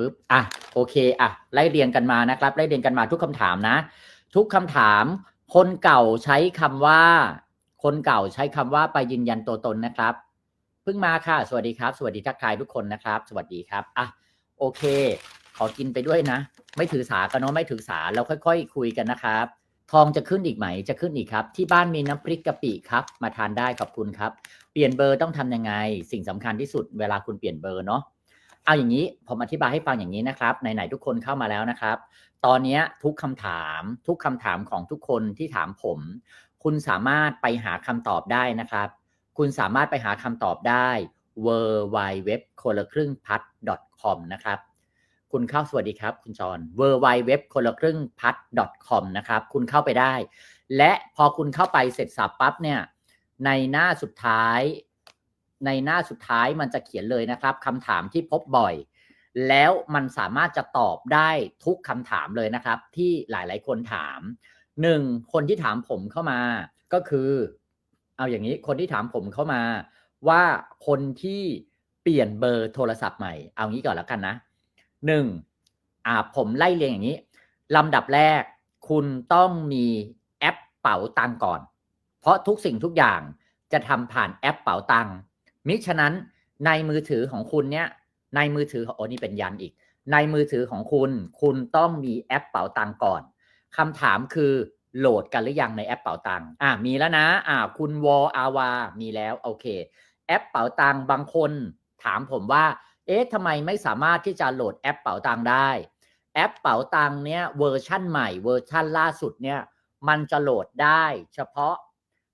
ปึ๊บอะโอเคอะไล่เรียงกันมานะครับไล่เรียงกันมาทุกคำถามนะ ทุกคำถาม คนเก่าใช้คำว่า คนเก่าใช้คำว่าไปยืนยันตัวตนนะครับเพิ่งมาค่ะ สวัสดีครับ สวัสดีทักทายทุกคนนะครับ สวัสดีครับอะโอเค ขอกินไปด้วยนะ ไม่ถือสากันเนาะไม่ถือสาเราค่อยๆคุยกันนะครับ ทองจะขึ้นอีกไหมจะขึ้นอีกครับ ที่บ้านมีน้ำพริกกะปิครับ มาทานได้ขอบคุณครับ เปลี่ยนเบอร์ต้องทำยังไง สิ่งสำคัญที่สุดเวลาคุณเปลี่ยนเบอร์เนาะ เอาอย่างนี้ผมอธิบายให้ฟังอย่างนี้นะครับไหนๆทุกคนเข้ามาแล้วนะครับ ตอนนี้ทุกคำถามทุกคำถามของทุกคนที่ถามผม คุณสามารถไปหาคำตอบได้นะครับ คุณสามารถไปหาคำตอบได้ w w w คนละครึ่งพัด .com นะครับคุณเข้าสวัสดีครับ คุณจร w w w คนละครึ่งพัด .com นะครับคุณเข้าไปได้ และพอคุณเข้าไปเสร็จสับปั๊บเนี่ยในหน้าสุดท้าย ในหน้าสุดท้ายมันจะเขียนเลยนะครับคำถามที่พบบ่อย แล้วมันสามารถจะตอบได้ทุกคำถามเลยนะครับ ที่หลายๆ คนถามหนึ่งคนที่ถามผมเข้ามาก็คือ เอาอย่างนี้คนที่ถามผมเข้ามา ว่าคนที่เปลี่ยนเบอร์โทรศัพท์ใหม่ เอางี้ก่อนแล้วกันนะหนึ่งอ่าผมไล่เรียงอย่างนี้ลำดับแรก คุณต้องมีแอปเป๋าตังก่อน เพราะทุกสิ่งทุกอย่างจะทำผ่านแอปเป๋าตัง มิฉะนั้นในมือถือของคุณเนี่ย ในมือถือโอ้นี่เป็นยันอีก ในมือถือของคุณ คุณต้องมีแอปเป๋าตังก่อนคำถามคือโหลดกันหรือยังในแอปเป๋าตังอ่ามีแล้วนะ อ่า คุณวออาวา มีแล้วโอเค แอปเป๋าตังบางคนถามผมว่า เอ๊ะทำไมไม่สามารถที่จะโหลดแอปเป๋าตังได้ แอปเป๋าตังเนี้ยเวอร์ชั่นใหม่เวอร์ชั่นล่าสุดเนี่ย มันจะโหลดได้ เฉพาะ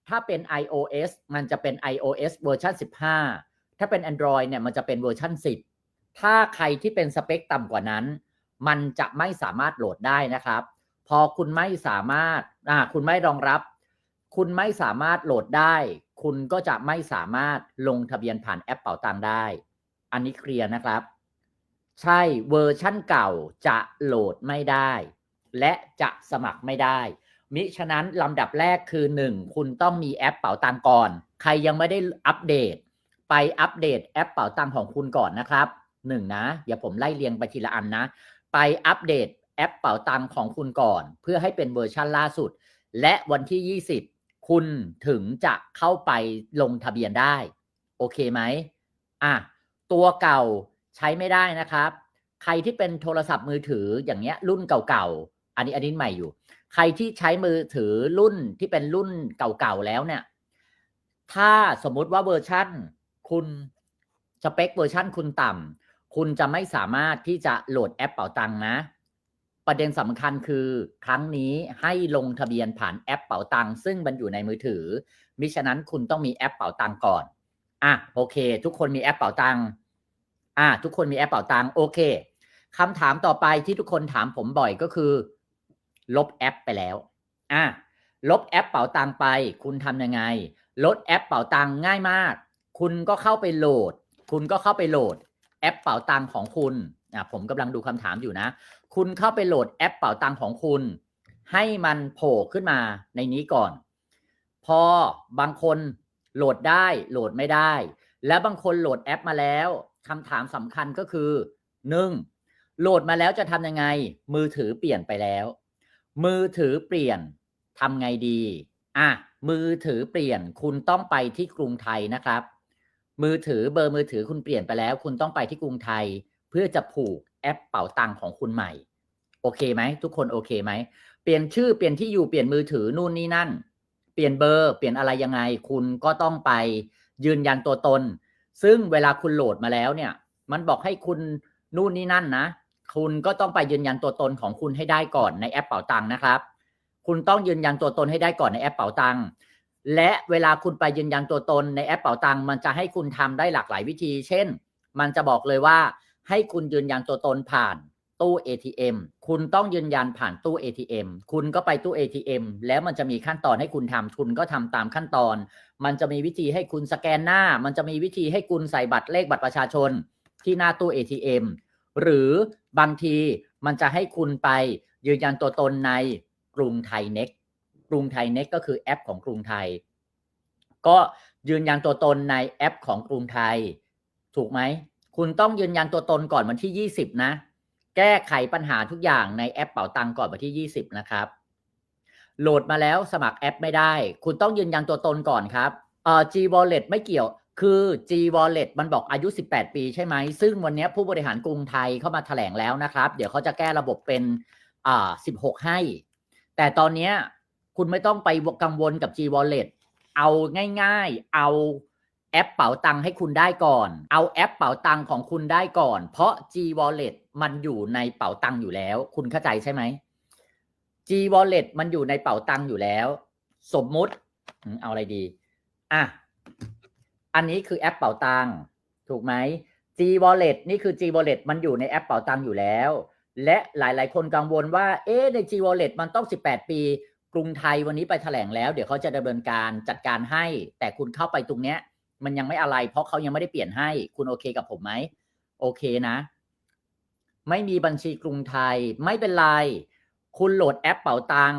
ถ้าเป็น iOS มันจะเป็น iOS เวอร์ชัน15 ถ้าเป็น Android เนี่ยมันจะเป็นเวอร์ชัน10 ถ้าใครที่เป็นสเปคต่ำกว่านั้น มันจะไม่สามารถโหลดได้นะครับ พอคุณไม่สามารถอ่าคุณไม่รองรับ คุณไม่สามารถโหลดได้ คุณก็จะไม่สามารถลงทะเบียนผ่านแอปเป๋าตังได้ อันนี้เคลียร์นะครับ ใช่เวอร์ชั่นเก่าจะโหลดไม่ได้ และจะสมัครไม่ได้ มิฉะนั้นลำดับแรกคือ 1 คุณต้องมีแอปเป๋าตังก่อน ใครยังไม่ได้อัปเดต ไปอัปเดตแอปเป๋าตังของคุณก่อนนะครับหนึ่งนะเดี๋ยวผมไล่เรียงไปทีละอันนะ ไปอัปเดตแอปเป๋าตังของคุณก่อน เพื่อให้เป็นเวอร์ชันล่าสุด และวันที่ 20 คุณถึงจะเข้าไปลงทะเบียนได้ โอเคไหมอะตัวเก่าใช้ไม่ได้นะครับ ใครที่เป็นโทรศัพท์มือถืออย่างเงี้ยรุ่นเก่าๆ อันนี้อันนี้ใหม่อยู่ ใครที่ใช้มือถือรุ่นที่เป็นรุ่นเก่าๆแล้วเนี่ย ถ้าสมมุติว่าเวอร์ชั่น คุณสเปคเวอร์ชั่นคุณต่ำคุณจะไม่สามารถที่จะโหลดแอปเป๋าตังนะ ประเด็นสำคัญคือครั้งนี้ให้ลงทะเบียนผ่านแอปเป๋าตังซึ่งมันอยู่ในมือถือ มิฉะนั้นคุณต้องมีแอปเป๋าตังก่อน อะโอเค ทุกคนมีแอปเป๋าตังอะทุกคนมีแอปเป๋าตังโอเคคำถามต่อไปที่ทุกคนถามผมบ่อยก็คือ ลบแอปไปแล้ว อะลบแอปเป๋าตังไป คุณทำยังไง ลดแอปเป๋าตังง่ายมาก คุณก็เข้าไปโหลด คุณก็เข้าไปโหลดแอปเป๋าตังของคุณอะผมกำลังดูคำถามอยู่นะ คุณเข้าไปโหลดแอปเป๋าตังของคุณ ให้มันโผล่ขึ้นมาในนี้ก่อน พอบางคนโหลดได้โหลดไม่ได้ และบางคนโหลดแอปมาแล้วคำถามสำคัญก็คือหนึ่งโหลดมาแล้วจะทำยังไง มือถือเปลี่ยนไปแล้ว มือถือเปลี่ยนทำไงดี อะ มือถือเปลี่ยน คุณต้องไปที่กรุงไทยนะครับ มือถือเบอร์มือถือคุณเปลี่ยนไปแล้ว คุณต้องไปที่กรุงไทย เพื่อจะผูกแอปเป๋าตังของคุณใหม่ โอเคไหมทุกคนโอเคไหมเปลี่ยนชื่อเปลี่ยนที่อยู่เปลี่ยนมือถือนู่นนี่นั่น เปลี่ยนเบอร์เปลี่ยนอะไรยังไง คุณก็ต้องไปยืนยันตัวตน ซึ่งเวลาคุณโหลดมาแล้วเนี่ย มันบอกให้คุณนู่นนี่นั่นนะ คุณก็ต้องไปยืนยันตัวตนของคุณให้ได้ก่อนในแอปเป๋าตังนะครับ คุณต้องยืนยันตัวตนให้ได้ก่อนในแอปเป๋าตังและเวลาคุณไปยืนยันตัวตนในแอปเป๋าตังมันจะให้คุณทำได้หลากหลายวิธี เช่น มันจะบอกเลยว่าให้คุณยืนยันตัวตนผ่านตู้ ATM คุณต้องยืนยันผ่านตู้ ATM คุณก็ไปตู้ ATM แล้วมันจะมีขั้นตอนให้คุณทำคุณก็ทำตามขั้นตอน มันจะมีวิธีให้คุณสแกนหน้า มันจะมีวิธีให้คุณใส่บัตรเลขบัตรประชาชนที่หน้าตู้ ATM หรือบางทีมันจะให้คุณไปยืนยันตัวตนในกรุงไทยเน็กกรุงไทยเน็กก็คือแอปของกรุงไทย ก็ยืนยันตัวตนในแอปของกรุงไทย ถูกไหม คุณต้องยืนยันตัวตนก่อนวันที่ 20 นะ แก้ไขปัญหาทุกอย่างในแอปเป๋าตังก่อนวันที่ 20 นะครับ โหลดมาแล้วสมัครแอปไม่ได้ คุณต้องยืนยันตัวตนก่อนครับเอ่อ G Wallet ไม่เกี่ยว คือ G Wallet มันบอกอายุ 18 ปีใช่ไหม ซึ่งวันนี้ผู้บริหารกรุงไทยเข้ามาแถลงแล้วนะครับ เดี๋ยวเขาจะแก้ระบบเป็นอ่า16 ให้ แต่ตอนนี้คุณไม่ต้องไปกังวลกับ G Wallet เอาง่ายๆ เอาแอปเป๋าตังค์ให้คุณได้ก่อน เอาแอปเป๋าตังค์ของคุณได้ก่อน เพราะ G Wallet มันอยู่ในเป๋าตังค์อยู่แล้ว คุณเข้าใจใช่ไหม G Wallet มันอยู่ในเป๋าตังค์อยู่แล้ว สมมุติเอาอะไรดี อะ อันนี้คือแอปเป๋าตังถูกไหม G Wallet นี่คือ G Wallet มันอยู่ในแอปเป๋าตังอยู่แล้ว และหลายๆ คนกังวลว่า เอ๊ะใน G Wallet มันต้อง 18 ปี กรุงไทยวันนี้ไปแถลงแล้ว เดี๋ยวเขาจะดำเนินการจัดการให้ แต่คุณเข้าไปตรงเนี้ย มันยังไม่อะไร เพราะเขายังไม่ได้เปลี่ยนให้ คุณโอเคกับผมไหม โอเคนะ ไม่มีบัญชีกรุงไทย ไม่เป็นไร คุณโหลดแอปเป๋าตัง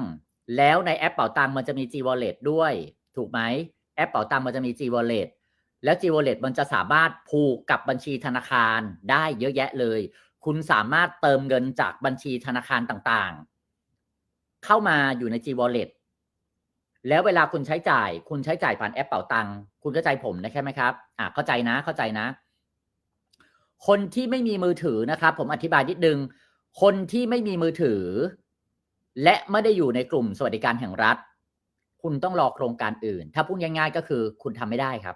แล้วในแอปเป๋าตังมันจะมี G Wallet ด้วย ถูกไหม แอปเป๋าตังมันจะมี G Wallet แล้ว G Wallet มันจะสามารถผูกกับบัญชีธนาคารได้เยอะแยะเลย คุณสามารถเติมเงินจากบัญชีธนาคารต่างๆ เข้ามาอยู่ใน G Wallet แล้วเวลาคุณใช้จ่าย คุณใช้จ่ายผ่านแอปเป๋าตังคุณเข้าใจผมนะใช่ไหมครับ อะเข้าใจนะเข้าใจนะ คนที่ไม่มีมือถือนะครับ ผมอธิบายนิดนึง คนที่ไม่มีมือถือ และไม่ได้อยู่ในกลุ่มสวัสดิการแห่งรัฐ คุณต้องรอโครงการอื่น ถ้าพูดง่ายๆก็คือคุณทำไม่ได้ครับ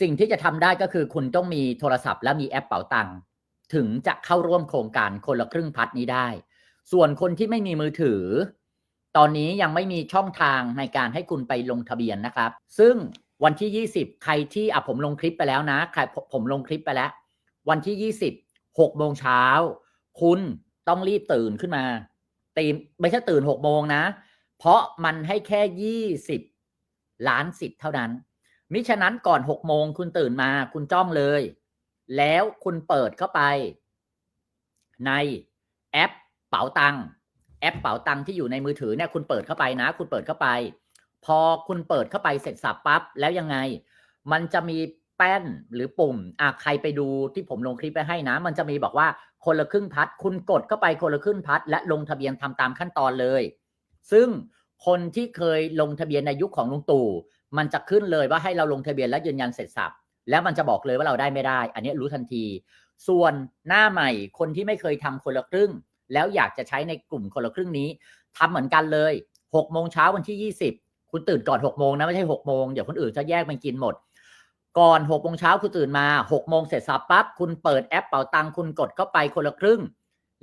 สิ่งที่จะทำได้ก็คือคุณต้องมีโทรศัพท์ และมีแอปเป๋าตังค์ถึงจะเข้าร่วมโครงการคนละครึ่งพัดนี้ได้ ส่วนคนที่ไม่มีมือถือ ตอนนี้ยังไม่มีช่องทางในการให้คุณไปลงทะเบียนนะครับ ซึ่งวันที่ 20 ใครที่อะผมลงคลิปไปแล้วนะใครผมผมลงคลิปไปแล้ว วันที่ 20 6โมงเช้า คุณต้องรีบตื่นขึ้นมาตีมไม่ใช่ตื่น6โมงนะ เพราะมันให้แค่ 20 ล้านสิทธิ์เท่านั้น มิฉะนั้นก่อน6โมงคุณตื่นมาคุณจ้องเลย แล้วคุณเปิดเข้าไป ในแอปเป๋าตังค์แอปเป๋าตังค์ที่อยู่ในมือถือเนี่ยคุณเปิดเข้าไปนะ คุณเปิดเข้าไป พอคุณเปิดเข้าไปเสร็จสับปั๊บแล้วยังไง มันจะมีแป้นหรือปุ่มอะใครไปดูที่ผมลงคลิปไปให้นะ มันจะมีบอกว่าคนละครึ่งพัด คุณกดเข้าไปคนละครึ่งพัด และลงทะเบียนทำตามขั้นตอนเลย ซึ่งคนที่เคยลงทะเบียนในยุคของลุงตู่ มันจะขึ้นเลยว่าให้เราลงทะเบียนและยืนยันเสร็จสับแล้วมันจะบอกเลยว่าเราได้ไม่ได้ อันนี้รู้ทันที ส่วนหน้าใหม่คนที่ไม่เคยทำคนละครึ่ง แล้วอยากจะใช้ในกลุ่มคนละครึ่งนี้ทำเหมือนกันเลย6โมงเช้าวันที่ 20 คุณตื่นก่อน6โมงนะไม่ใช่6โมงเดี๋ยวคนอื่นจะแยกมันกินหมด ก่อน6โมงเช้าคุณตื่นมา6โมงเสร็จสับปั๊บคุณเปิดแอปเป๋าตังค์คุณกดเข้าไปคนละครึ่ง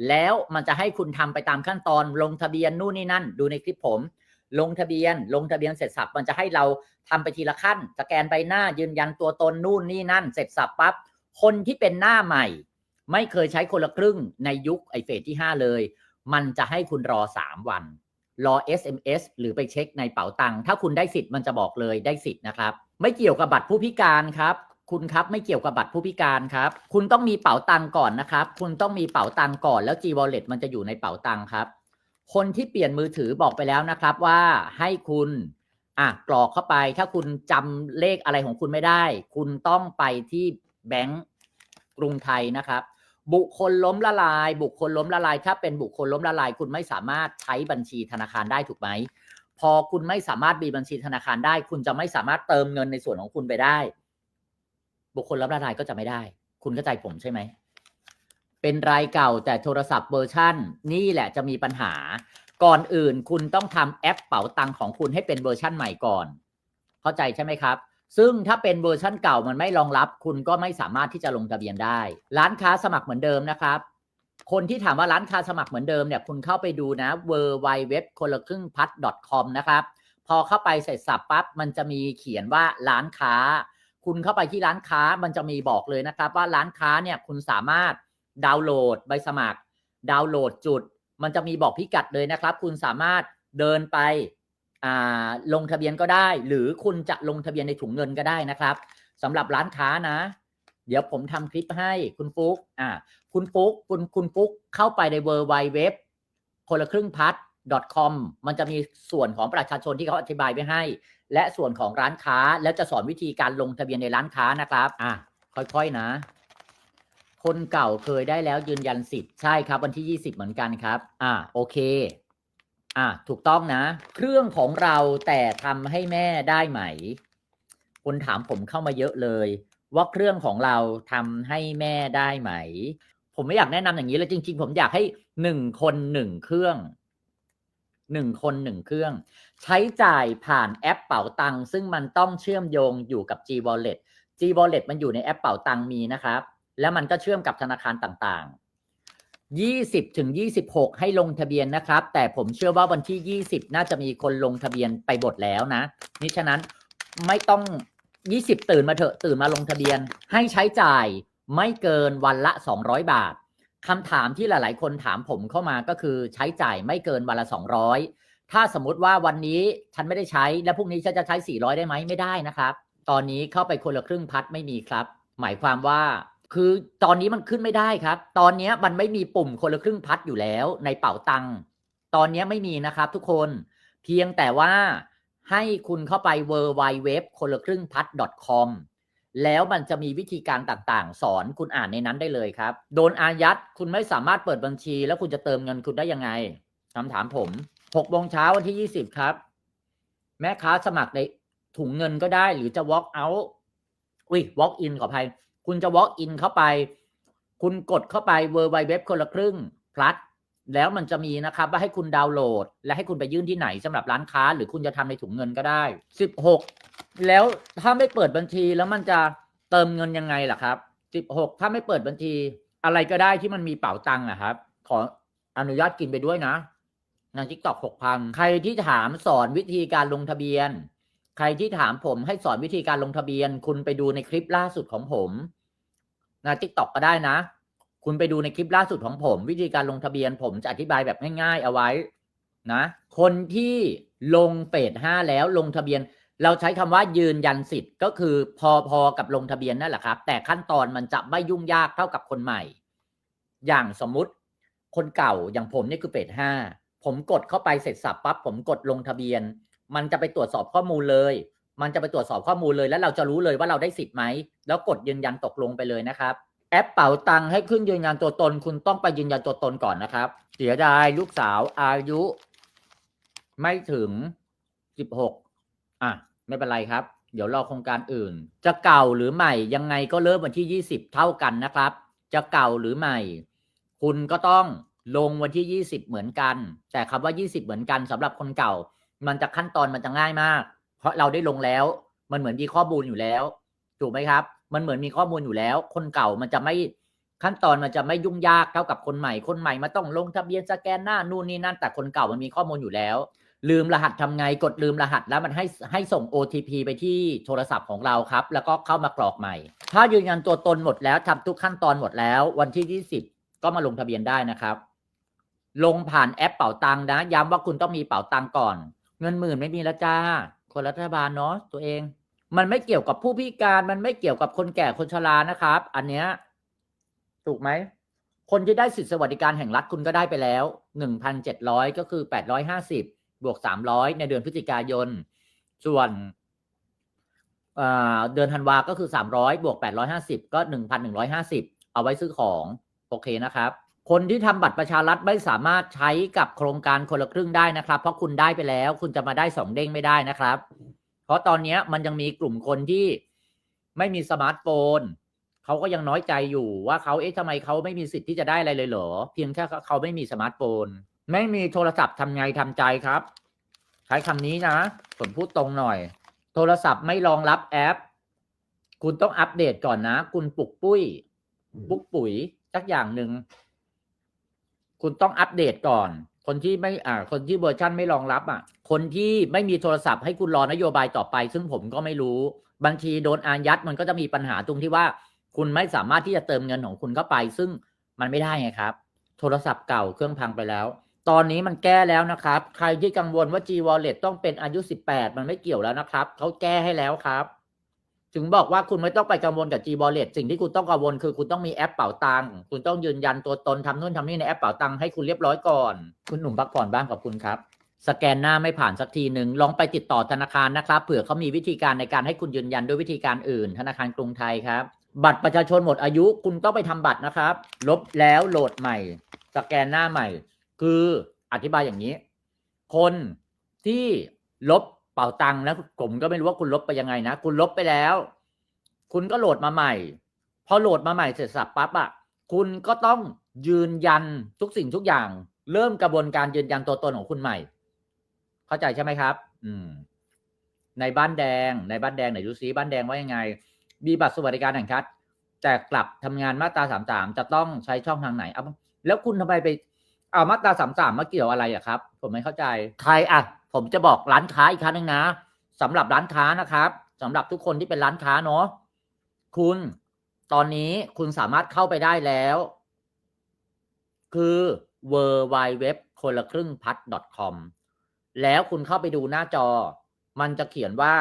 แล้วมันจะให้คุณทำไปตามขั้นตอนลงทะเบียนนู่นนี่นั่น ดูในคลิปผม ลงทะเบียน ลงทะเบียนเสร็จสับมันจะให้เราทำไปทีละขั้น สแกนใบหน้ายืนยันตัวตนนู่นนี่นั่น เสร็จสับปั๊บคนที่เป็นหน้าใหม่ ไม่เคยใช้คนละครึ่งในยุคไอเฟสที่ 5 เลย มันจะให้คุณรอ 3 วัน รอ SMS หรือไปเช็คในเป๋าตังค์ถ้าคุณได้สิทธิ์มันจะบอกเลยได้สิทธิ์นะครับ ไม่เกี่ยวกับบัตรผู้พิการครับคุณครับไม่เกี่ยวกับบัตรผู้พิการครับ คุณต้องมีเป๋าตังค์ก่อนนะครับ คุณต้องมีเป๋าตังค์ก่อนแล้ว G Wallet มันจะอยู่ในเป๋าตังค์ครับ คนที่เปลี่ยนมือถือบอกไปแล้วนะครับว่าให้คุณอะกรอกเข้าไป ถ้าคุณจำเลขอะไรของคุณไม่ได้ คุณต้องไปที่แบงก์กรุงไทยนะครับ บุคคลล้มละลาย บุคคลล้มละลาย ถ้าเป็นบุคคลล้มละลาย คุณไม่สามารถใช้บัญชีธนาคารได้ถูกไหมพอคุณไม่สามารถมีบัญชีธนาคารได้ คุณจะไม่สามารถเติมเงินในส่วนของคุณไปได้ บุคคลล้มละลายก็จะไม่ได้ คุณเข้าใจผมใช่ไหม เป็นรายเก่าแต่โทรศัพท์เวอร์ชั่น นี่แหละจะมีปัญหา ก่อนอื่นคุณต้องทำแอปเป๋าตังค์ของคุณให้เป็นเวอร์ชั่นใหม่ก่อน เข้าใจใช่ไหมครับ ซึ่งถ้าเป็นเวอร์ชั่นเก่ามันไม่รองรับ คุณก็ไม่สามารถที่จะลงทะเบียนได้ ร้านค้าสมัครเหมือนเดิมนะครับ คนที่ถามว่าร้านค้าสมัครเหมือนเดิมเนี่ยคุณเข้าไปดูนะ w w w คนละครึ่งพัด .com นะครับพอเข้าไปเสร็จสับปั๊บมันจะมีเขียนว่าร้านค้า คุณเข้าไปที่ร้านค้ามันจะมีบอกเลยนะครับ ว่าร้านค้าเนี่ยคุณสามารถ ดาวน์โหลดใบสมัคร ดาวน์โหลดจุด มันจะมีบอกพิกัดเลยนะครับ คุณสามารถเดินไปลงทะเบียนก็ได้ หรือคุณจะลงทะเบียนในถุงเงินก็ได้นะครับสำหรับร้านค้านะ เดี๋ยวผมทำคลิปให้คุณฟุกอ่าคุณฟุกคุณคุณฟุกเข้าไปในเวอร์ไวเว็บคนละครึ่งพัด .com มันจะมีส่วนของประชาชนที่เขาอธิบายไว้ให้ และส่วนของร้านค้าแล้วจะสอนวิธีการลงทะเบียนในร้านค้านะครับ อะค่อยๆนะ คนเก่าเคยได้แล้วยืนยันสิทธิ์ใช่ครับวันที่ยี่สิบเหมือนกันครับ อ่าโอเค อ่าถูกต้องนะ เครื่องของเราแต่ทำให้แม่ได้ไหม คนถามผมเข้ามาเยอะเลย ว่าเครื่องของเราทำให้แม่ได้ไหม ผมไม่อยากแนะนำอย่างนี้เลยจริง ๆ ผมอยากให้หนึ่งคนหนึ่งเครื่องหนึ่งคนหนึ่งเครื่อง ใช้จ่ายผ่านแอปเป๋าตังค์ซึ่งมันต้องเชื่อมโยงอยู่กับ G Wallet G Wallet มันอยู่ในแอปเป๋าตังค์มีนะครับ แล้วมันก็เชื่อมกับธนาคารต่างๆ 20ถึง26 ให้ลงทะเบียนนะครับ แต่ผมเชื่อว่าวันที่ 20 น่าจะมีคนลงทะเบียนไปหมดแล้วนะนี่ฉะนั้นไม่ต้อง 20 ตื่นมาเถอะตื่นมาลงทะเบียน ให้ใช้จ่ายไม่เกินวันละ 200 บาทคำถามที่หลาย ๆ คนถามผมเข้ามาก็คือใช้จ่ายไม่เกินวันละ 200 ถ้าสมมติว่าวันนี้ฉันไม่ได้ใช้ แล้วพรุ่งนี้ฉันจะใช้ 400 ได้ไหมไม่ได้นะครับ ตอนนี้เข้าไปคนละครึ่งพัดไม่มีครับ หมายความว่า คือตอนนี้มันขึ้นไม่ได้ครับ ตอนนี้มันไม่มีปุ่มคนละครึ่งพัดอยู่แล้ว ในเป๋าตังค์ตอนนี้ไม่มีนะครับ ทุกคนเพียงแต่ว่าให้คุณเข้าไป w w w คนละครึ่งพัด .com แล้วมันจะมีวิธีการต่างๆ สอนคุณอ่านในนั้นได้เลยครับ โดนอายัดคุณไม่สามารถเปิดบัญชี แล้วคุณจะเติมเงินคุณได้ยังไงคำถามผม6โมงเช้าวันที่ 20 ครับ แม่ค้าสมัครในถุงเงินก็ได้ หรือจะ walk out อุ้ย walk in ขออภัย คุณจะ walk in เข้าไป คุณกดเข้าไป w w w คนละครึ่ง plus แล้วมันจะมีนะครับ ว่าให้คุณดาวน์โหลด และให้คุณไปยื่นที่ไหนสำหรับร้านค้า หรือคุณจะทำในถุงเงินก็ได้ 16 แล้วถ้าไม่เปิดบัญชีแล้วมันจะเติมเงินยังไงล่ะครับ 16 ถ้าไม่เปิดบัญชี อะไรก็ได้ที่มันมีเป๋าตังค์อะครับ ขออนุญาตกินไปด้วยนะในทิกตอกหกพันใครที่ถามสอนวิธีการลงทะเบียน ใครที่ถามผมให้สอนวิธีการลงทะเบียน คุณไปดูในคลิปล่าสุดของผม ในทิกตอกก็ได้นะ คุณไปดูในคลิปล่าสุดของผม วิธีการลงทะเบียนผมจะอธิบายแบบง่ายๆเอาไว้นะ คนที่ลงเฟสห้าแล้วลงทะเบียน เราใช้คำว่ายืนยันสิทธิ์ก็คือพอๆกับลงทะเบียนนั่นแหละครับ แต่ขั้นตอนมันจะไม่ยุ่งยากเท่ากับคนใหม่ อย่างสมมุติคนเก่าอย่างผมนี่คือเฟสห้าผมกดเข้าไปเสร็จสับปั๊บผมกดลงทะเบียน มันจะไปตรวจสอบข้อมูลเลย มันจะไปตรวจสอบข้อมูลเลย แล้วเราจะรู้เลยว่าเราได้สิทธิ์ไหม แล้วกดยืนยันตกลงไปเลยนะครับ แอปเป๋าตังให้ขึ้นยืนยันตัวตน คุณต้องไปยืนยันตัวตนก่อนนะครับ เสียดายลูกสาวอายุ ไม่ถึงสิบหกอะ ไม่เป็นไรครับ เดี๋ยวรอโครงการอื่น จะเก่าหรือใหม่ยังไงก็เริ่มวันที่ยี่สิบเท่ากันนะครับ จะเก่าหรือใหม่ คุณก็ต้องลงวันที่ยี่สิบเหมือนกัน แต่คำว่ายี่สิบเหมือนกันสำหรับคนเก่า มันจะขั้นตอนมันจะง่ายมาก เพราะเราได้ลงแล้ว มันเหมือนมีข้อมูลอยู่แล้ว ถูกไหมครับ มันเหมือนมีข้อมูลอยู่แล้ว คนเก่ามันจะไม่ขั้นตอนมันจะไม่ยุ่งยากเท่ากับคนใหม่ คนใหม่มาต้องลงทะเบียนสแกนหน้านู่นนี่นั่นแต่คนเก่ามันมีข้อมูลอยู่แล้ว ลืมรหัสทำไงกดลืมรหัสแล้วมันให้ให้ส่ง OTP ไปที่โทรศัพท์ของเราครับ แล้วก็เข้ามากรอกใหม่ ถ้ายืนยันตัวตนหมดแล้วทำทุกขั้นตอนหมดแล้ว วันที่ 20 ก็มาลงทะเบียนได้นะครับ ลงผ่านแอปเป๋าตังค์นะ ย้ำว่าคุณต้องมีเป๋าตังก่อน เงินหมื่นไม่มีแล้วจ้า คนรัฐบาลเนาะตัวเอง มันไม่เกี่ยวกับผู้พิการมันไม่เกี่ยวกับคนแก่คนชรานะครับ อันเนี้ยถูกไหมคนที่ได้สิทธิสวัสดิการแห่งรัฐคุณก็ได้ไปแล้วหนึ่งพันเจ็ดร้อยก็คือแปดร้อยห้าสิบบวกสามร้อยในเดือนพฤศจิกายน ส่วนเอ่อเดือนธันวาก็คือสามร้อยบวกแปดร้อยห้าสิบก็หนึ่งพันหนึ่งร้อยห้าสิบเอาไว้ซื้อของ โอเคนะครับ คนที่ทำบัตรประชารัฐไม่สามารถใช้กับโครงการคนละครึ่งได้นะครับ เพราะคุณได้ไปแล้ว คุณจะมาได้สองเด้งไม่ได้นะครับ เพราะตอนนี้มันยังมีกลุ่มคนที่ไม่มีสมาร์ทโฟนเขาก็ยังน้อยใจอยู่ว่าเขาเอ๊ะทำไมเขาไม่มีสิทธิ์ที่จะได้อะไรเลยเหรอ เพียงแค่เขาไม่มีสมาร์ทโฟน ไม่มีโทรศัพท์ทำไงทำใจครับ ใช้คำนี้นะผมพูดตรงหน่อย โทรศัพท์ไม่รองรับแอป คุณต้องอัปเดตก่อนนะ คุณปลุกปุ้ยปุกปุ๋ยสักอย่างหนึ่ง คุณต้องอัปเดตก่อน คนที่ไม่อ่าคนที่เวอร์ชันไม่รองรับอะ คนที่ไม่มีโทรศัพท์ให้คุณรอนโยบายต่อไป ซึ่งผมก็ไม่รู้ บางทีโดนอายัดมันก็จะมีปัญหาตรงที่ว่า คุณไม่สามารถที่จะเติมเงินของคุณเข้าไป ซึ่งมันไม่ได้ไงครับ โทรศัพท์เก่าเครื่องพังไปแล้ว ตอนนี้มันแก้แล้วนะครับ ใครที่กังวลว่า G Wallet ต้องเป็นอายุ 18 มันไม่เกี่ยวแล้วนะครับเขาแก้ให้แล้วครับ ถึงบอกว่าคุณไม่ต้องไปกังวลกับ G Wallet สิ่งที่คุณต้องกังวลคือคุณต้องมีแอปเป๋าตังค์คุณต้องยืนยันตัวตนทำนู่นทำนี่ในแอปเป๋าตังค์ให้คุณเรียบร้อยก่อน คุณหนุ่มพักผ่อนบ้างขอบคุณครับ สแกนหน้าไม่ผ่านสักทีหนึ่งลองไปติดต่อธนาคารนะครับเผื่อเขามีวิธีการในการให้คุณยืนยันด้วยวิธีการอื่น ธนาคารกรุงไทยครับ บัตรประชาชนหมดอายุ คุณต้องไปทำบัตรนะครับ ลบแล้วโหลดใหม่ สแกนหน้าใหม่ คืออธิบายอย่างนี้ คนที่ลบ เป่าตังค์แล้วผมก็ไม่รู้ว่าคุณลบไปยังไงนะ คุณลบไปแล้ว คุณก็โหลดมาใหม่ พอโหลดมาใหม่เสร็จสับปั๊บอะ คุณก็ต้องยืนยันทุกสิ่งทุกอย่าง เริ่มกระบวนการยืนยันตัวตนของคุณใหม่ เข้าใจใช่ไหมครับ อืม ในบ้านแดง ในบ้านแดงไหนดูซิบ้านแดงว่ายังไง มีบัตรสวัสดิการแห่งรัฐแต่กลับทำงานมาตราสามสามจะต้องใช้ช่องทางไหนเอาแล้วคุณทำไมไป เอามาตราสามสามมาเกี่ยวอะไรอะครับ ผมไม่เข้าใจ ใครอะ ผมจะบอกร้านค้าอีกครั้งหนึงนะสำหรับร้านค้านะครับสำหรับทุกคนที่เป็นร้านค้าเนาะคุณตอนนี้คุณสามารถเข้าไปได้แล้ว คือ w w w คนละครึ่งพัด .com แล้วคุณเข้าไปดูหน้าจอ มันจะเขียนว่า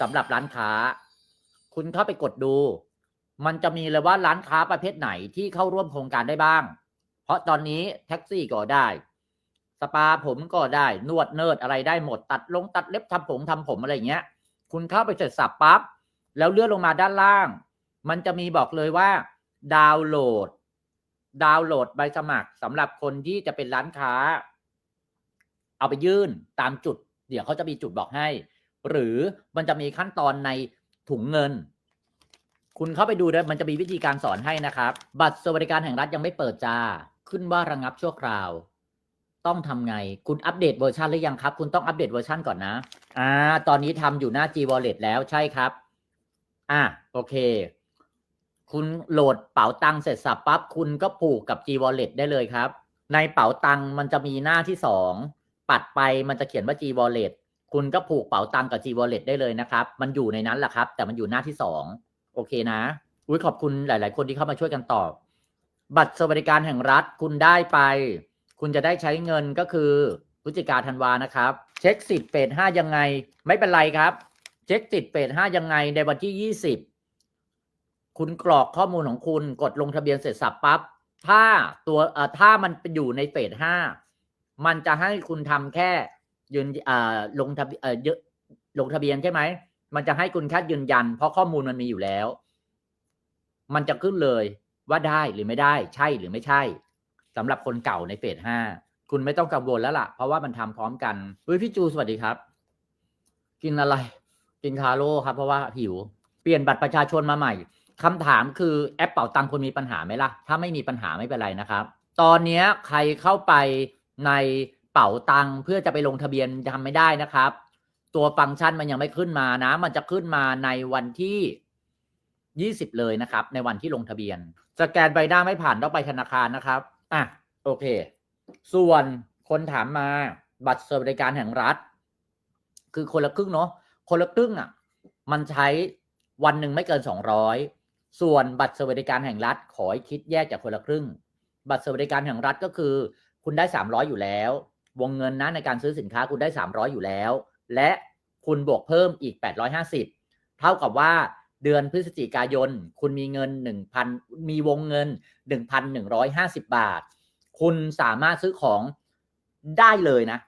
สำหรับร้านค้า คุณเข้าไปกดดู มันจะมีเลยว่าร้านค้าประเภทไหนที่เข้าร่วมโครงการได้บ้าง เพราะตอนนี้แท็กซี่ก็ได้ ปาผมก็ได้นวดเนิร์ดอะไรได้หมดตัดลงตัดเล็บทำผมทำผมอะไรเงี้ย คุณเข้าไปเสร็จสับปั๊บแล้วเลื่อนลงมาด้านล่าง มันจะมีบอกเลยว่า ดาวน์โหลด ดาวน์โหลดใบสมัครสำหรับคนที่จะเป็นร้านค้า เอาไปยื่นตามจุด เดี๋ยวเขาจะมีจุดบอกให้ หรือมันจะมีขั้นตอนในถุงเงิน คุณเข้าไปดูด้วยมันจะมีวิธีการสอนให้นะครับ บัตรสวัสดิการแห่งรัฐยังไม่เปิดจ้าขึ้นว่าระงับชั่วคราว ต้องทำไง คุณอัปเดตเวอร์ชันหรือยังครับ คุณต้องอัปเดตเวอร์ชันก่อนนะ อ่า ตอนนี้ทำอยู่หน้า G Wallet แล้วใช่ครับ อะโอเค คุณโหลดเป๋าตังเสร็จสับปั๊บคุณก็ผูกกับ G Wallet ได้เลยครับ ในเป๋าตังมันจะมีหน้าที่สองปัดไปมันจะเขียนว่า G Wallet คุณก็ผูกเป๋าตังกับ G Wallet ได้เลยนะครับ มันอยู่ในนั้นแหละครับ แต่มันอยู่หน้าที่สองโอเคนะอุ้ยขอบคุณหลาย ๆ คนที่เข้ามาช่วยกันตอบ บัตรสวัสดิการแห่งรัฐคุณได้ไป คุณจะได้ใช้เงินก็คือพฤศจิกาธันวานะครับ เช็คสิทธิ์เฟสห้ายังไง ไม่เป็นไรครับ เช็คสิทธิ์เฟสห้ายังไงในวันที่ยี่สิบคุณกรอกข้อมูลของคุณกดลงทะเบียนเสร็จสับปั๊บถ้าตัวเอ่อถ้ามันไปอยู่ในเฟสห้ามันจะให้คุณทำแค่ยืนอ่าลงทะเบียนเอ่อเยอะลงทะเบียนใช่ไหมมันจะให้คุณแค่ยืนยัน เพราะข้อมูลมันมีอยู่แล้ว มันจะขึ้นเลยว่าได้หรือไม่ได้ ใช่หรือไม่ใช่ สำหรับคนเก่าในเฟสห้าคุณไม่ต้องกังวลแล้วล่ะ เพราะว่ามันทำพร้อมกันเฮ้ยพี่จูสวัสดีครับ กินอะไร กินคาโร่ครับ เพราะว่าหิว เปลี่ยนบัตรประชาชนมาใหม่คำถามคือแอปเป่าตังค์คุณมีปัญหาไหมล่ะ ถ้าไม่มีปัญหาไม่เป็นไรนะครับ ตอนนี้ใครเข้าไปในเป๋าตังค์เพื่อจะไปลงทะเบียนทำไม่ได้นะครับ ตัวฟังก์ชันมันยังไม่ขึ้นมานะ มันจะขึ้นมาในวันที่ 20 เลยนะครับ ในวันที่ลงทะเบียนสแกนใบหน้าไม่ผ่านต้องไปธนาคารนะครับ อะโอเค ส่วนคนถามมาบัตรสวัสดิการแห่งรัฐ คือคนละครึ่งเนาะคนละครึ่งอะ มันใช้วันหนึ่งไม่เกิน200ส่วนบัตรสวัสดิการแห่งรัฐ ขอให้คิดแยกจากคนละครึ่ง บัตรสวัสดิการแห่งรัฐก็คือ คุณได้300อยู่แล้ว วงเงินนะในการซื้อสินค้าคุณได้300อยู่แล้ว และคุณบวกเพิ่มอีก850เท่ากับว่า เดือนพฤศจิกายน คุณมีเงิน 1,000 มีวงเงิน 1,150 บาท คุณสามารถซื้อของได้เลยนะ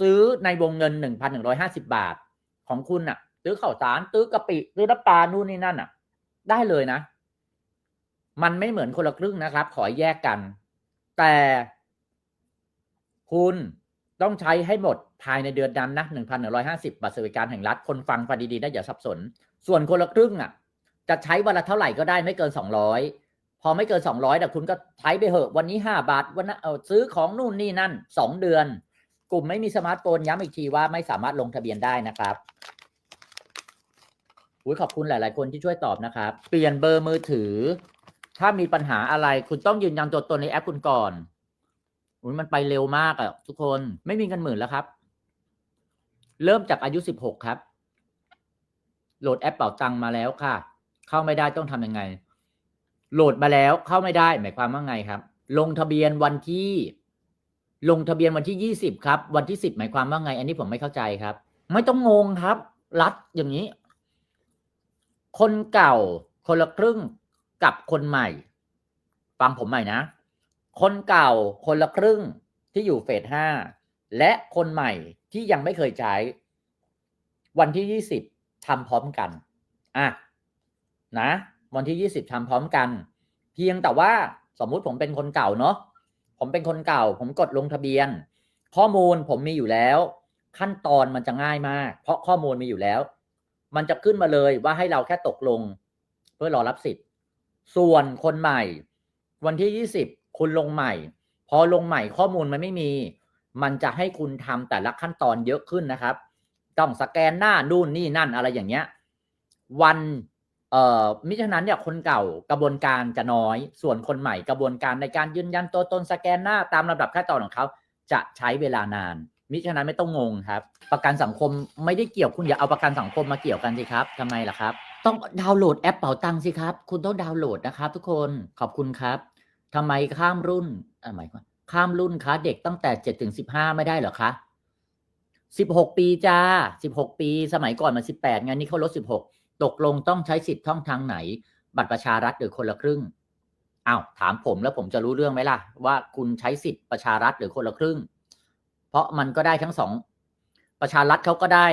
ซื้อในวงเงิน 1,150 บาท ของคุณน่ะ ซื้อข้าวสารซื้อกะปิซื้อน้ำปลานู่นนี่นั่นอะ ได้เลยนะ มันไม่เหมือนคนละครึ่งนะครับ ขอแยกกัน แต่คุณต้องใช้ให้หมดภายในเดือนนั้นนะ1,150 บัตรสวัสดิการแห่งรัฐ คนฟังฟังดีๆนะอย่าสับสน ส่วนคนละครึ่งอะ จะใช้วันละเท่าไหร่ก็ได้ไม่เกิน200พอไม่เกิน200แต่คุณก็ใช้ไปเหอะ วันนี้5บาทวันนั้นเอาซื้อของนู่นนี่นั่น2เดือน กลุ่มไม่มีสมาร์ทโฟนย้ำอีกทีว่าไม่สามารถลงทะเบียนได้นะครับอุ้ยขอบคุณหลาย ๆ คนที่ช่วยตอบนะครับ เปลี่ยนเบอร์มือถือ ถ้ามีปัญหาอะไร คุณต้องยืนยันตัวตนในแอปคุณก่อนอุ้ยมันไปเร็วมากอะทุกคนไม่มีเงินหมื่นแล้วครับ เริ่มจากอายุ16ครับ โหลดแอปเป๋าตังมาแล้วค่ะ เข้าไม่ได้ต้องทำยังไง โหลดมาแล้วเข้าไม่ได้หมายความว่าไงครับ ลงทะเบียนวันที่ ลงทะเบียนวันที่ยี่สิบครับ วันที่สิบหมายความว่าไง อันนี้ผมไม่เข้าใจครับ ไม่ต้องงงครับ รัดอย่างนี้ คนเก่า คนละครึ่งกับคนใหม่ ฟังผมใหม่นะ คนเก่าคนละครึ่งที่อยู่เฟสห้าและคนใหม่ที่ยังไม่เคยใช้ วันที่ยี่สิบ ทำพร้อมกันอะนะ วันที่ยี่สิบทำพร้อมกัน เพียงแต่ว่าสมมุติผมเป็นคนเก่าเนาะผมเป็นคนเก่า ผมกดลงทะเบียน ข้อมูลผมมีอยู่แล้ว ขั้นตอนมันจะง่ายมาก เพราะข้อมูลมีอยู่แล้ว มันจะขึ้นมาเลยว่าให้เราแค่ตกลง เพื่อรอรับสิทธิ์ ส่วนคนใหม่ วันที่ยี่สิบคุณลงใหม่ พอลงใหม่ข้อมูลมันไม่มี มันจะให้คุณทำแต่ละขั้นตอนเยอะขึ้นนะครับ ต้องสแกนหน้านู่นนี่นั่นอะไรอย่างเงี้ย วันเอ่อมิฉะนั้นเนี่ยคนเก่ากระบวนการจะน้อย ส่วนคนใหม่กระบวนการในการยืนยันตัวตนสแกนหน้าตามลำดับขั้นตอนของเขาจะใช้เวลานาน มิฉะนั้นไม่ต้องงงครับ ประกันสังคมไม่ได้เกี่ยวคุณอย่าเอาประกันสังคมมาเกี่ยวกันสิครับทำไมล่ะครับ ต้องดาวน์โหลดแอปเป๋าตังค์สิครับ คุณต้องดาวน์โหลดนะครับ ทุกคนขอบคุณครับทำไมข้ามรุ่นอะหมายความข้ามรุ่นคะเด็กตั้งแต่เจ็ดถึงสิบห้าไม่ได้เหรอคะ สิบหกปีจ้าสิบหกปี สมัยก่อนมันสิบแปดไงนี่เขาลดสิบหกตกลงต้องใช้สิทธิ์ท่องทางไหน บัตรประชารัฐหรือคนละครึ่งอ้าวถามผมแล้วผมจะรู้เรื่องไหมล่ะ ว่าคุณใช้สิทธิ์ประชารัฐหรือคนละครึ่ง เพราะมันก็ได้ทั้งสองประชารัฐเขาก็ได้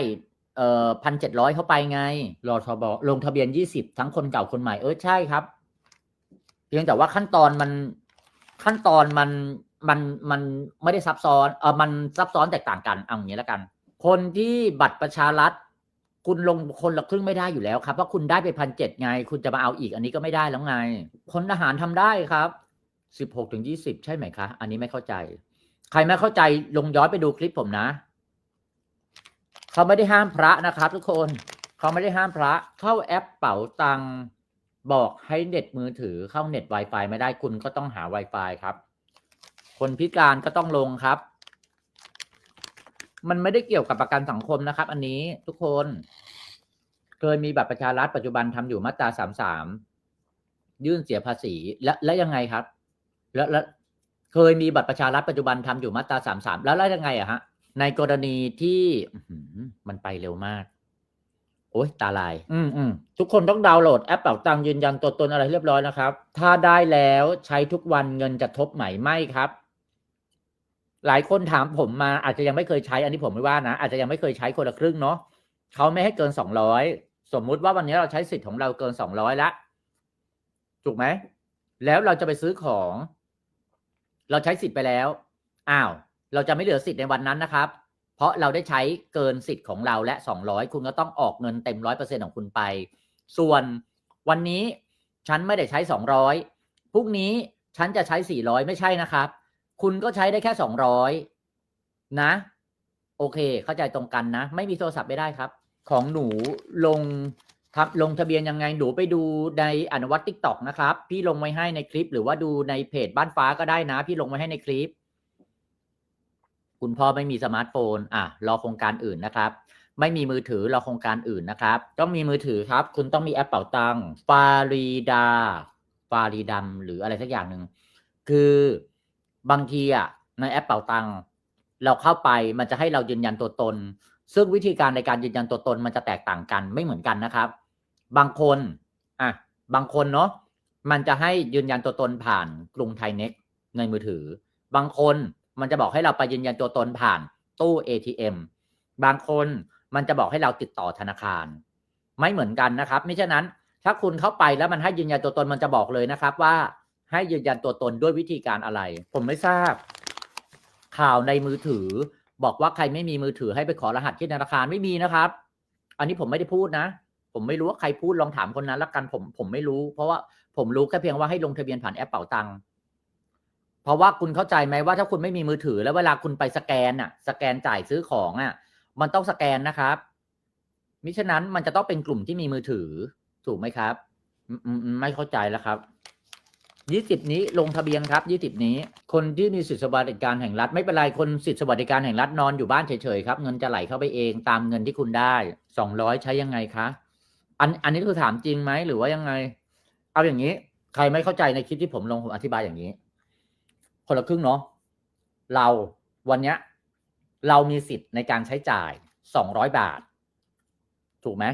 เอ่อพันเจ็ดร้อยเข้าไปไงรอทบลงทะเบียนยี่สิบทั้งคนเก่าคนใหม่เออใช่ครับ เพียงแต่ว่าขั้นตอนมันขั้นตอนมัน มันมันไม่ได้ซับซ้อนเออมันซับซ้อนแตกต่างกันเอาอย่างนี้แล้วกัน คนที่บัตรประชารัฐคุณลงคนละครึ่งไม่ได้อยู่แล้วครับ เพราะคุณได้ไปพันเจ็ดไง คุณจะมาเอาอีกอันนี้ก็ไม่ได้แล้วไงคนทหารทำได้ครับสิบหกถึงยี่สิบใช่ไหมคะ อันนี้ไม่เข้าใจ ใครไม่เข้าใจลงย้อนไปดูคลิปผมนะ เขาไม่ได้ห้ามพระนะครับ ทุกคน เขาไม่ได้ห้ามพระ เข้าแอปเป๋าตังบอกให้เน็ตมือถือเข้าเน็ต Wi-Fi ไม่ได้คุณก็ต้องหา Wi-Fi ครับ คนพิการก็ต้องลงครับ มันไม่ได้เกี่ยวกับประกันสังคมนะครับ อันนี้ทุกคน เคยมีบัตรประชารัฐปัจจุบันทำอยู่มาตราสามสามยื่นเสียภาษีและและยังไงครับ แล้วแล้วเคยมีบัตรประชารัฐปัจจุบันทำอยู่มาตราสามสามแล้วแล้วยังไงอะฮะ ในกรณีที่อื้อหือมันไปเร็วมากโอ้ยตาลาย อืมอืมทุกคนต้องดาวน์โหลดแอปเป๋าตังค์ยืนยันตัวตนอะไรเรียบร้อยนะครับ ถ้าได้แล้วใช้ทุกวันเงินจะทบไหมไม่ครับ หลายคนถามผมมาอาจจะยังไม่เคยใช้อันนี้ผมไม่ว่านะ อาจจะยังไม่เคยใช้คนละครึ่งเนาะเขาไม่ให้เกินสองร้อยสมมุติว่าวันนี้เราใช้สิทธิ์ของเราเกินสองร้อยละถูกไหมแล้วเราจะไปซื้อของ เราใช้สิทธิ์ไปแล้วอ้าว เราจะไม่เหลือสิทธิ์ในวันนั้นนะครับ เพราะเราได้ใช้เกินสิทธิ์ของเราและสองร้อยคุณก็ต้องออกเงินเต็มร้อยเปอร์เซ็นของคุณไป ส่วนวันนี้ฉันไม่ได้ใช้สองร้อยพรุ่งนี้ฉันจะใช้สี่ร้อยไม่ใช่นะครับ คุณก็ใช้ได้แค่สองร้อยนะ โอเค เข้าใจตรงกันนะ ไม่มีโทรศัพท์ไม่ได้ครับ ของหนูลงทับลงทะเบียนยังไงหนูไปดูในอนุวัตติ๊กต็อกนะครับ พี่ลงไว้ให้ในคลิป หรือว่าดูในเพจบ้านฟ้าก็ได้นะ พี่ลงไว้ให้ในคลิป คุณพ่อไม่มีสมาร์ทโฟน อะ รอโครงการอื่นนะครับ ไม่มีมือถือรอโครงการอื่นนะครับ ต้องมีมือถือครับ คุณต้องมีแอปเป๋าตังฟารีดา ฟารีดัมหรืออะไรสักอย่างหนึ่งคือ บางทีอะในแอปเป๋าตังค์เราเข้าไปมันจะให้เรายืนยันตัวตน ซึ่งวิธีการในการยืนยันตัวตนมันจะแตกต่างกันไม่เหมือนกันนะครับ บางคนอะบางคนเนาะมันจะให้ยืนยันตัวตนผ่านกรุงไทยเน็กในมือถือ บางคนมันจะบอกให้เราไปยืนยันตัวตนผ่านตู้ ATM บางคนมันจะบอกให้เราติดต่อธนาคาร ไม่เหมือนกันนะครับไม่ฉะนั้น ถ้าคุณเข้าไปแล้วมันให้ยืนยันตัวตนมันจะบอกเลยนะครับว่า ให้ยืนยันตัวตนด้วยวิธีการอะไร ผมไม่ทราบ ข่าวในมือถือ บอกว่าใครไม่มีมือถือให้ไปขอรหัสที่ธนาคารไม่มีนะครับ อันนี้ผมไม่ได้พูดนะ ผมไม่รู้ว่าใครพูดลองถามคนนั้นละกันผมผมไม่รู้ เพราะว่าผมรู้แค่เพียงว่าให้ลงทะเบียนผ่านแอปเป๋าตังค์เพราะว่าคุณเข้าใจไหมว่าถ้าคุณไม่มีมือถือ แล้วเวลาคุณไปสแกนอะสแกนจ่ายซื้อของอะมันต้องสแกนนะครับ มิฉะนั้นมันจะต้องเป็นกลุ่มที่มีมือถือ ถูกไหมครับ ไม่เข้าใจแล้วครับ ยี่สิบนี้ลงทะเบียนครับยี่สิบนี้ คนที่มีสิทธิสวัสดิการแห่งรัฐไม่เป็นไรคนสิทธิสวัสดิการแห่งรัฐนอนอยู่บ้านเฉยๆครับเงินจะไหลเข้าไปเองตามเงินที่คุณได้สองร้อยใช้ยังไงคะอันอันนี้คือถามจริงไหมหรือว่ายังไง เอาอย่างนี้ ใครไม่เข้าใจในคลิปที่ผมลงผมอธิบายอย่างนี้ คนละครึ่งเนาะเราวันเนี้ย เรามีสิทธิ์ในการใช้จ่ายสองร้อยบาท ถูกไหม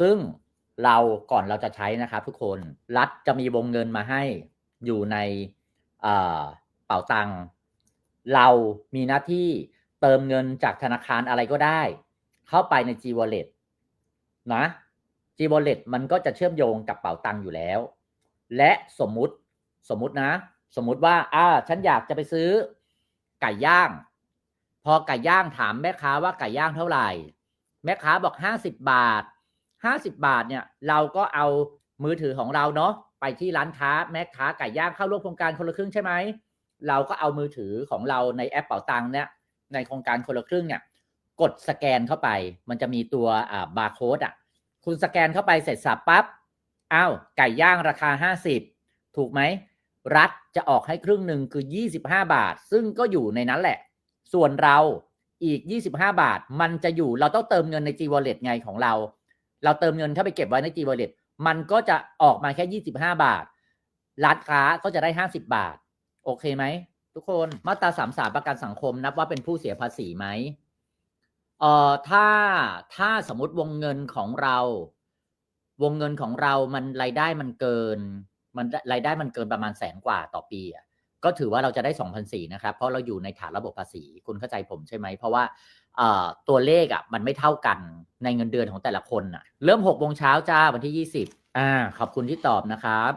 ซึ่ง เราก่อนเราจะใช้นะครับทุกคนรัฐจะมีวงเงินมาให้อยู่ในเอ่อเป๋าตังค์เรามีหน้าที่เติมเงินจากธนาคารอะไรก็ได้ เข้าไปใน G Wallet นะ G Wallet มันก็จะเชื่อมโยงกับเป๋าตังค์อยู่แล้ว และสมมุติสมมุตินะ สมมุติว่าอ่าฉันอยากจะไปซื้อไก่ย่าง พอไก่ย่างถามแม่ค้าว่าไก่ย่างเท่าไหร่ แม่ค้าบอกห้าสิบบาท ห้าสิบาทเนี่ยเราก็เอามือถือของเราเนาะไปที่ร้านค้าแม่ค้าไก่ย่างเข้าร่วมโครงการคนละครึ่งใช่ไหมเราก็เอามือถือของเราในแอปเป๋าตังค์เนี่ยในโครงการคนละครึ่งเนี่ยกดสแกนเข้าไป มันจะมีตัวอ่าบาร์โค้ดอะคุณสแกนเข้าไปเสร็จสับปั๊บอ้าวไก่ย่างราคาห้าสิบถูกไหม รัฐจะออกให้ครึ่งหนึ่งคือยี่สิบห้าบาท ซึ่งก็อยู่ในนั้นแหละ ส่วนเราอีกยี่สิบห้าบาท มันจะอยู่เราต้องเติมเงินใน G Wallet ไงของเรา เราเติมเงินเข้าไปเก็บไว้ใน G Wallet มันก็จะออกมาแค่ยี่สิบห้าบาท ร้านค้าก็จะได้ห้าสิบาท โอเคไหม ทุกคนมาตราสามสามประกันสังคมนับว่าเป็นผู้เสียภาษีไหมเอ่อถ้าถ้าสมมติวงเงินของเรา วงเงินของเรามันรายได้มันเกิน มันรายได้มันเกินประมาณแสนกว่าต่อปีอะก็ถือว่าเราจะได้สองพันสี่นะครับ เพราะเราอยู่ในฐานระบบภาษี คุณเข้าใจผมใช่ไหม เพราะว่า ตัวเลขอะมันไม่เท่ากันในเงินเดือนของแต่ละคนอะ เริ่มหกโมงเช้าจ้าวันที่ยี่สิบอ่าขอบคุณที่ตอบนะครับ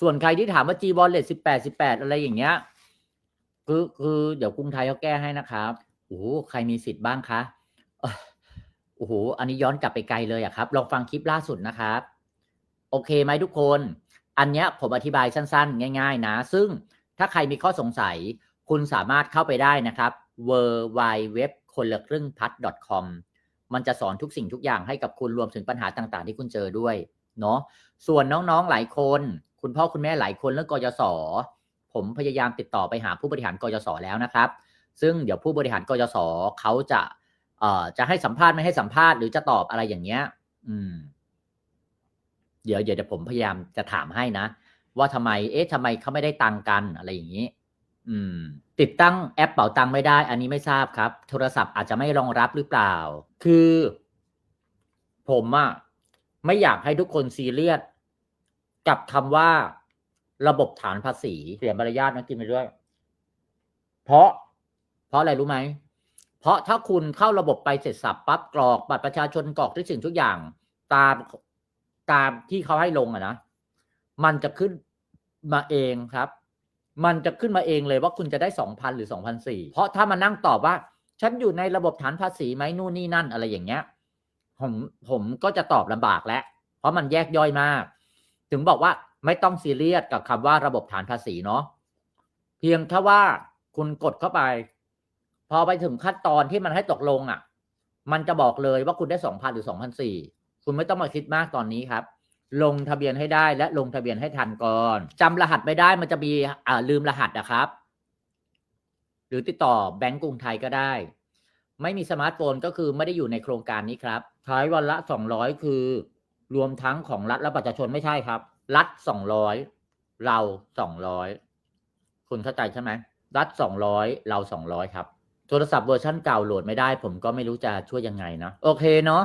ส่วนใครที่ถามว่า G Wallet สิบแปดสิบแปดอะไรอย่างเงี้ยคือคือเดี๋ยวกรุงไทยเขาแก้ให้นะครับโอ้โหใครมีสิทธิ์บ้างคะเอ่อโอ้โหอันนี้ย้อนกลับไปไกลเลยอะครับลองฟังคลิปล่าสุดนะครับ โอเคไหมทุกคน อันเนี้ยผมอธิบายสั้น ๆ ง่าย ๆ นะ ซึ่งถ้าใครมีข้อสงสัย คุณสามารถเข้าไปได้นะครับ w w w คนละครึ่งพัด .com มันจะสอนทุกสิ่งทุกอย่างให้กับคุณรวมถึงปัญหาต่างๆ ที่คุณเจอด้วยเนาะส่วนน้องๆหลายคน คุณพ่อคุณแม่หลายคนเรื่องกยศผมพยายามติดต่อไปหาผู้บริหารกยศแล้วนะครับ ซึ่งเดี๋ยวผู้บริหารกยศเขาจะเอ่อจะให้สัมภาษณ์ไม่ให้สัมภาษณ์หรือจะตอบอะไรอย่างเงี้ย อืม เดี๋ยวเดี๋ยวผมพยายามจะถามให้นะ ว่าทำไม เอ๊ะทำไมเขาไม่ได้ตังค์กันอะไรอย่างนี้ ติดตั้งแอปเป๋าตังไม่ได้ อันนี้ไม่ทราบครับ โทรศัพท์อาจจะไม่รองรับหรือเปล่า คือ ผมอะไม่อยากให้ทุกคนซีเรียสกับคำว่าระบบฐานภาษีเสียมารยาทนะกินไปด้วย เพราะ เพราะอะไรรู้ไหม เพราะถ้าคุณเข้าระบบไปเสร็จสับปั๊บกรอกบัตรประชาชนกรอกทุกสิ่งทุกอย่างตามตามที่เขาให้ลงอะนะ มันจะขึ้นมาเองครับ มันจะขึ้นมาเองเลยว่าคุณจะได้สองพันหรือสองพันสี่เพราะถ้ามานั่งตอบว่า ฉันอยู่ในระบบฐานภาษีไหมนู่นนี่นั่นอะไรอย่างเงี้ยผมผมก็จะตอบลำบากแล้ว เพราะมันแยกย่อยมาก ถึงบอกว่าไม่ต้องซีเรียสกับคำว่าระบบฐานภาษีเนาะเพียงแค่ว่าคุณกดเข้าไป พอไปถึงขั้นตอนที่มันให้ตกลงอะ มันจะบอกเลยว่าคุณได้สองพันหรือสองพันสี่คุณไม่ต้องมาคิดมากตอนนี้ครับ ลงทะเบียนให้ได้และลงทะเบียนให้ทันก่อนจำรหัสไม่ได้มันจะมีอ่าลืมรหัสนะครับ หรือติดต่อแบงก์กรุงไทยก็ได้ ไม่มีสมาร์ทโฟนก็คือไม่ได้อยู่ในโครงการนี้ครับใช้วันละสองร้อยคือ รวมทั้งของรัฐและประชาชนไม่ใช่ครับ รัฐสองร้อยเราสองร้อยคุณเข้าใจใช่ไหมรัฐสองร้อยเราสองร้อยครับโทรศัพท์เวอร์ชันเก่าโหลดไม่ได้ ผมก็ไม่รู้จะช่วยยังไงนะโอเคเนาะ